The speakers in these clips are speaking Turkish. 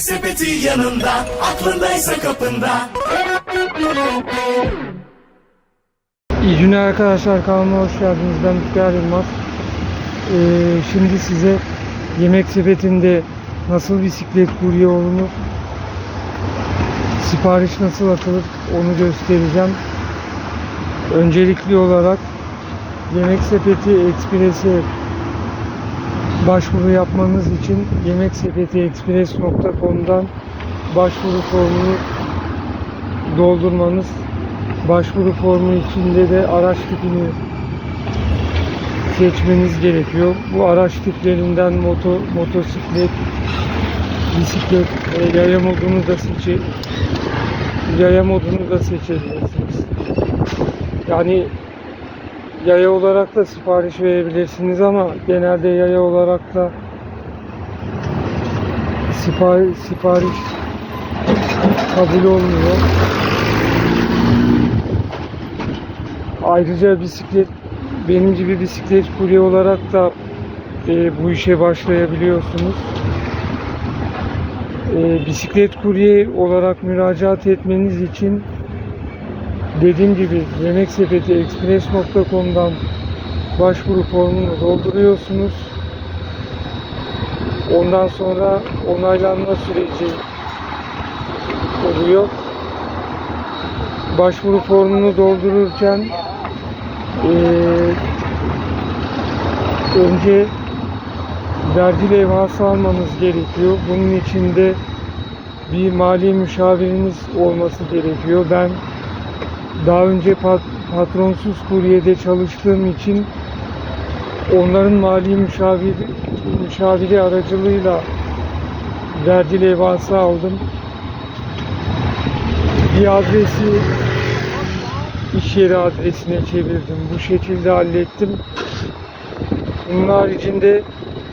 sepeti yanında, aklındaysa kapında. İyi günler arkadaşlar kanalıma hoş geldiniz. Ben Tüker Yılmaz. Ee, şimdi size yemek sepetinde nasıl bisiklet kurye olunur, sipariş nasıl atılır onu göstereceğim. Öncelikli olarak yemek sepeti eksprese başvuru yapmanız için yemek sepeti ekspres.com'dan başvuru formunu doldurmanız başvuru formu içinde de araç tipini seçmeniz gerekiyor. Bu araç tiplerinden moto, motosiklet, bisiklet, e, yaya modunu da seçe, yaya modunu da seçebilirsiniz. Yani yaya olarak da sipariş verebilirsiniz ama genelde yaya olarak da sipariş, sipariş kabul olmuyor. Ayrıca bisiklet benim gibi bisiklet kurye olarak da e, bu işe başlayabiliyorsunuz. E, bisiklet kurye olarak müracaat etmeniz için dediğim gibi yemeksepetiexpress.com'dan başvuru formunu dolduruyorsunuz. Ondan sonra onaylanma süreci oluyor. Başvuru formunu doldururken ee, önce vergi levhası almanız gerekiyor. Bunun için de bir mali müşaviriniz olması gerekiyor. Ben daha önce pat- patronsuz kuryede çalıştığım için onların mali müşavir, müşaviri aracılığıyla vergi levhası aldım. Bir adresi iş yeri adresine çevirdim. Bu şekilde hallettim. Bunun haricinde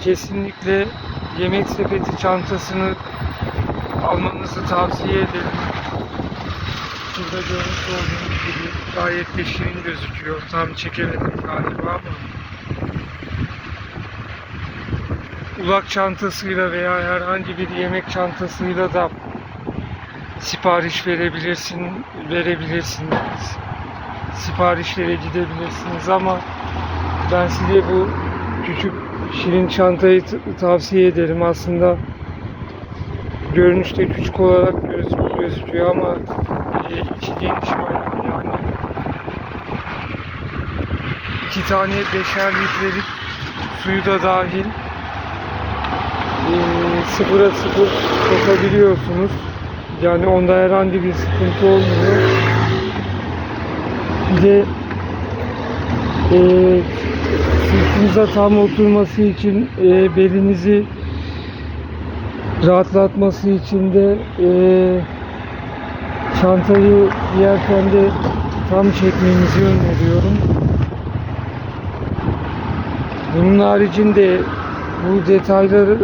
kesinlikle yemek sepeti çantasını almanızı tavsiye ederim. Şurada görmüş olduğunuz gibi gayet de gözüküyor. Tam çekemedim galiba ama. Ulak çantasıyla veya herhangi bir yemek çantasıyla da sipariş verebilirsin, verebilirsiniz siparişlere gidebilirsiniz ama ben size bu küçük şirin çantayı tavsiye ederim aslında görünüşte küçük olarak göz, gözüküyor ama e, içi geniş bayağı yani iki tane beşer litrelik suyu da dahil. E, sıfıra sıfır sokabiliyorsunuz yani onda herhangi bir sıkıntı olmuyor. Bir de e, sırtınıza tam oturması için e, belinizi rahatlatması için de e, çantayı giyerken de tam çekmenizi öneriyorum. Bunun haricinde bu detayları